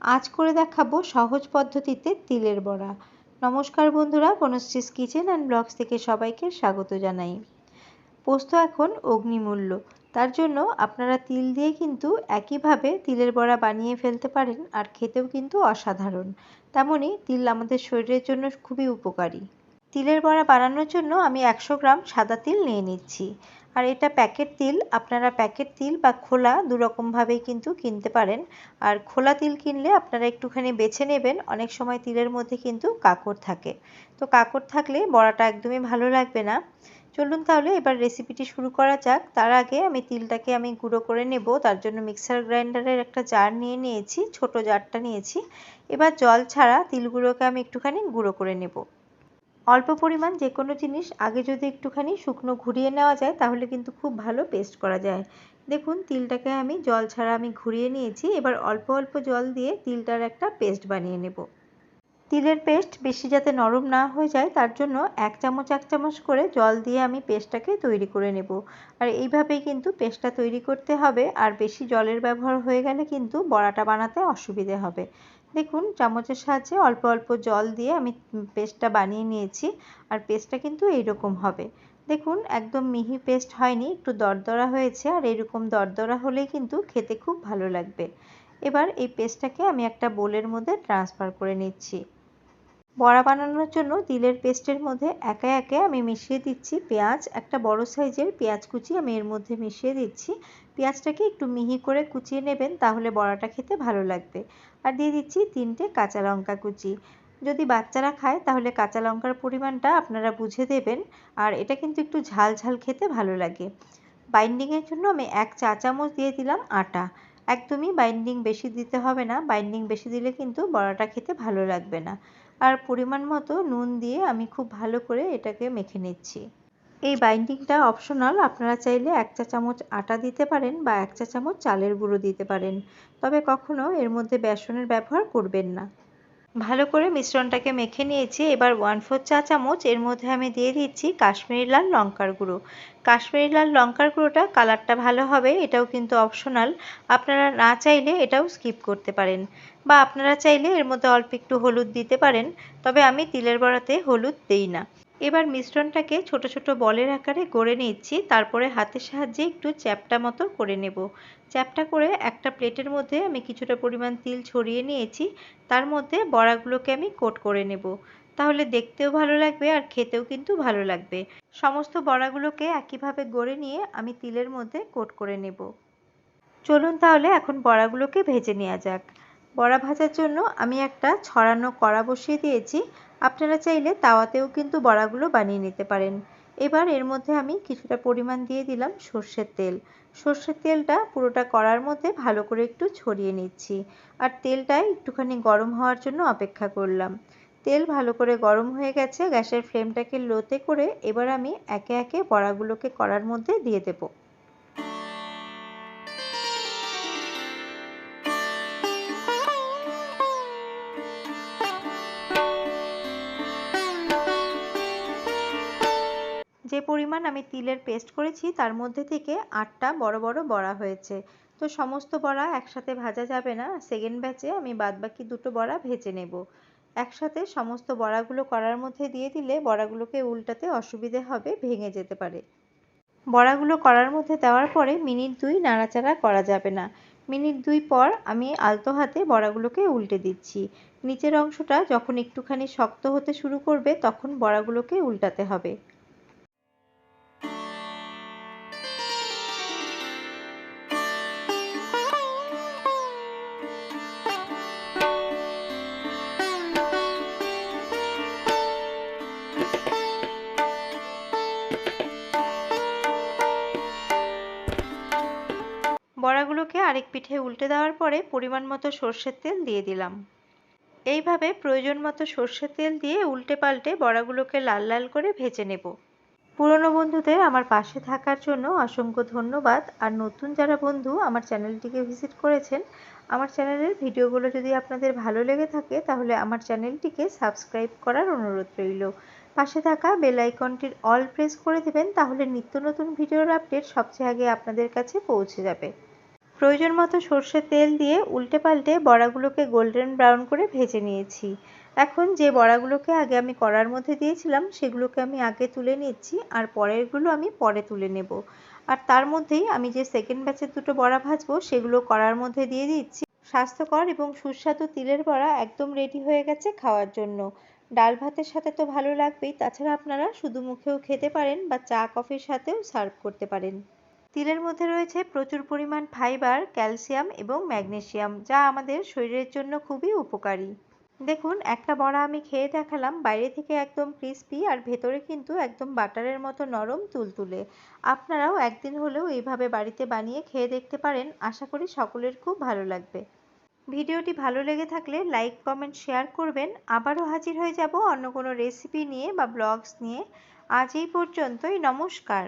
আজ করে দেখাবো সহজ পদ্ধতিতে তিলের বড়া। নমস্কার বন্ধুরা, বনশ্রীস কিচেন অ্যান্ড ব্লগস থেকে সবাইকে স্বাগত জানাই। পোস্ত এখন অগ্নিমূল্য। তার জন্য আপনারা তিল দিয়ে কিন্তু একইভাবে তিলের বড়া বানিয়ে ফেলতে পারেন, আর খেতেও কিন্তু অসাধারণ। তেমনই তিল আমাদের শরীরের জন্য খুবই উপকারী। তিলের বড়া বানানোর জন্য আমি একশো গ্রাম সাদা তিল নিয়ে নিচ্ছি। আর এটা প্যাকেট তিল, আপনারা প্যাকেট তিল বা খোলা দুরকমভাবেই কিন্তু কিনতে পারেন। আর খোলা তিল কিনলে আপনারা একটুখানি বেছে নেবেন, অনেক সময় তিলের মধ্যে কিন্তু কাকড় থাকে। তো কাকড় থাকলে বড়াটা একদমই ভালো লাগবে না। চলুন তাহলে এবার রেসিপিটি শুরু করা যাক। তার আগে আমি তিলটাকে আমি গুঁড়ো করে নেব। তার জন্য মিক্সার গ্রাইন্ডারের একটা জার নিয়ে নিয়েছি, ছোট জারটা নিয়েছি। এবার জল ছাড়া তিলগুলোকে আমি একটুখানি গুঁড়ো করে নেব। অল্প পরিমাণ যে কোনো জিনিস আগে যদি একটুখানি শুকনো ঘুরিয়ে নেওয়া যায়, তাহলে কিন্তু খুব ভালো পেস্ট করা যায়। দেখুন, তিলটাকে আমি জল ছাড়া আমি ঘুরিয়ে নিয়েছি। এবার অল্প অল্প জল দিয়ে তিলটার একটা পেস্ট বানিয়ে নেব। তিলের পেস্ট বেশি যাতে নরম না হয়ে যায়, তার জন্য এক চামচ এক চামচ করে জল দিয়ে আমি পেস্টটাকে তৈরি করে নেব। আর এইভাবেই কিন্তু পেস্টটা তৈরি করতে হবে। আর বেশি জলের ব্যবহার হয়ে গেলে কিন্তু বড়াটা বানাতে অসুবিধে হবে। দেখুন, চামচের সাহায্যে অল্প অল্প জল দিয়ে আমি পেস্টটা বানিয়ে নিয়েছি আর পেস্টটা কিন্তু এইরকম হবে। দেখুন, একদম মিহি পেস্ট হয়নি, একটু দরদরা হয়েছে আর এরকম দরদরা হলেই কিন্তু খেতে খুব ভালো লাগবে। এবার এই পেস্টটাকে আমি একটা বোলের মধ্যে ট্রান্সফার করে নিচ্ছি। বড়া বানানোর জন্য তিলের পেস্টের মধ্যে একে একে আমি মিশিয়ে দিচ্ছি পেঁয়াজ। একটা বড় সাইজের পেঁয়াজ কুচি আমি এর মধ্যে মিশিয়ে দিচ্ছি। পেঁয়াজটাকে একটু মিহি করে কুচিয়ে নেবেন, তাহলে বড়াটা খেতে ভালো লাগবে। আর দিয়ে দিচ্ছি তিনটে কাঁচা লঙ্কা কুচি। যদি বাচ্চারা খায়, তাহলে কাঁচা লঙ্কার পরিমাণটা আপনারা বুঝে দেবেন। আর এটা কিন্তু একটু ঝাল ঝাল খেতে ভালো লাগে। বাইন্ডিংয়ের জন্য আমি এক চা চামচ দিয়ে দিলাম আটা। একদমই বাইন্ডিং বেশি দিতে হবে না। বাইন্ডিং বেশি দিলে কিন্তু বড়াটা খেতে ভালো লাগবে না। আর পরিমাণ মতো নুন দিয়ে আমি খুব ভালো করে এটাকে মেখে নিচ্ছি। এই বাইন্ডিংটা অপশনাল আপনারা চাইলে এক চা চামচ আটা দিতে পারেন বা এক চা চামচ চালের গুঁড়ো দিতে পারেন। তবে কখনো এর মধ্যে বেসনের ব্যবহার করবেন না। ভালো করে মিশ্রণটাকে মেখে নিয়েছি। এবার ওয়ান ফোর চা চামচ, এর মধ্যে আমি দিয়ে দিচ্ছি কাশ্মীরি লাল লঙ্কার গুঁড়ো। কাশ্মীরি লাল লঙ্কার গুঁড়োটা কালারটা ভালো হবে, এটাও কিন্তু অপশনাল। আপনারা না চাইলে এটাও স্কিপ করতে পারেন। বা আপনারা চাইলে এর মধ্যে অল্প একটু হলুদ দিতে পারেন, তবে আমি তিলের বড়াতে হলুদ দিই না। এবার মিশ্রণটাকে ছোট ছোট বলের আকারে গড়ে নিচ্ছি, তারপরে হাতের সাহায্যে একটু চ্যাপটা মতো করে নেব। চ্যাপটা করে একটা প্লেটের মধ্যে আমি কিছুটা পরিমাণ তিল ছড়িয়ে নিয়েছি, তার মধ্যে বড়াগুলোকে আমি কোট করে নেব। তাহলে দেখতেও ভালো লাগবে আর খেতেও কিন্তু ভালো লাগবে। সমস্ত বড়াগুলোকে একইভাবে গড়ে নিয়ে আমি তিলের মধ্যে কোট করে নেব। চলুন তাহলে এখন বড়াগুলোকে ভেজে নেওয়া যাক। বড়া ভাজার জন্য আমি একটা ছড়ানো কড়া বসিয়ে দিয়েছি আপনারা চাইলে তাওয়াতেও কিন্তু বড়াগুলো বানিয়ে নিতে পারেন। এবার এর মধ্যে আমি কিছুটা পরিমাণ দিয়ে দিলাম সর্ষের তেল। সর্ষের তেলটা পুরোটা কড়ার মধ্যে ভালো করে একটু ছড়িয়ে নিচ্ছি আর তেলটা একটুখানি গরম হওয়ার জন্য অপেক্ষা করলাম। তেল ভালো করে গরম হয়ে গেছে, গ্যাসের ফ্লেমটাকে লোতে করে এবার আমি একে একে বড়াগুলোকে কড়ার মধ্যে দিয়ে দেবো। পরিমাণ আমি তিলের পেস্ট করেছি, তার মধ্যে থেকে আটটা বড় বড় বড়া হয়েছে। তো সমস্ত বড়া একসাথে ভাজা যাবে না সেকেন্ড ব্যাচে আমি বাদবাকি দুটো বড়া ভেজে নেব। একসাথে সমস্ত বড়াগুলো করার মধ্যে দিয়ে দিলে বড়াগুলোকে উল্টাতে অসুবিধে হবে, ভেঙে যেতে পারে। বড়াগুলো করার মধ্যে দেওয়ার পরে মিনিট দুই নাড়াচাড়া করা যাবে না। মিনিট দুই পর আমি আলতো হাতে বড়াগুলোকে উল্টে দিচ্ছি। নিচের অংশটা যখন একটুখানি শক্ত হতে শুরু করবে, তখন বড়াগুলোকে উল্টাতে হবে। বড়াগুলোকে আরেক পিঠে উল্টে দেওয়ার পরে পরিমাণ মতো সর্ষের তেল দিয়ে দিলাম। এইভাবে প্রয়োজন মতো সর্ষের তেল দিয়ে উল্টে পাল্টে বড়াগুলোকে লাল লাল করে ভেজে নেব। পুরনো বন্ধুদের আমার পাশে থাকার জন্য অসংখ্য ধন্যবাদ। আর নতুন যারা বন্ধু আমার চ্যানেলটিকে ভিজিট করেছেন, আমার চ্যানেলের ভিডিওগুলো যদি আপনাদের ভালো লেগে থাকে, তাহলে আমার চ্যানেলটিকে সাবস্ক্রাইব করার অনুরোধ রইল। পাশে থাকা বেল আইকনটির অল প্রেস করে দেবেন, তাহলে নিত্য নতুন ভিডিওর আপডেট সবচেয়ে আগে আপনাদের কাছে পৌঁছে যাবে। প্রয়োজন মতো সর্ষের তেল দিয়ে উল্টে পাল্টে বড়াগুলোকে গোল্ডেন ব্রাউন করে ভেজে নিয়েছি। এখন যে বড়াগুলোকে আগে আমি কড়ার মধ্যে দিয়েছিলাম, সেগুলোকে আমি আগে তুলে নিচ্ছি আর পরেরগুলো আমি পরে তুলে নেব। আর তার মধ্যেই আমি যে সেকেন্ড ব্যাচের দুটো বড়া ভাজবো, সেগুলো কড়ার মধ্যে দিয়ে দিচ্ছি। স্বাস্থ্যকর এবং সুস্বাদু তিলের বড়া একদম রেডি হয়ে গেছে খাওয়ার জন্য। ডাল ভাতের সাথে তো ভালো লাগবেই, তাছাড়া আপনারা শুধু মুখেও খেতে পারেন বা চা, কফির সাথেও সার্ভ করতে পারেন। তিলের মধ্যে রয়েছে প্রচুর পরিমাণ ফাইবার, ক্যালসিয়াম এবং ম্যাগনেসিয়াম, যা আমাদের শরীরের জন্য খুবই উপকারী। দেখুন, একটা বড়া আমি খেয়ে দেখালাম, বাইরে থেকে একদম ক্রিস্পি আর ভেতরে কিন্তু একদম বাটারের মতো নরম তুলতুলে। আপনারাও একদিন হলেও এইভাবে বাড়িতে বানিয়ে খেয়ে দেখতে পারেন, আশা করি সকলের খুব ভালো লাগবে। ভিডিওটি ভালো লেগে থাকলে লাইক, কমেন্ট, শেয়ার করবেন। আবারও হাজির হয়ে যাব অন্য কোনো রেসিপি নিয়ে বা ব্লগস নিয়ে। আজ এই পর্যন্তই, নমস্কার।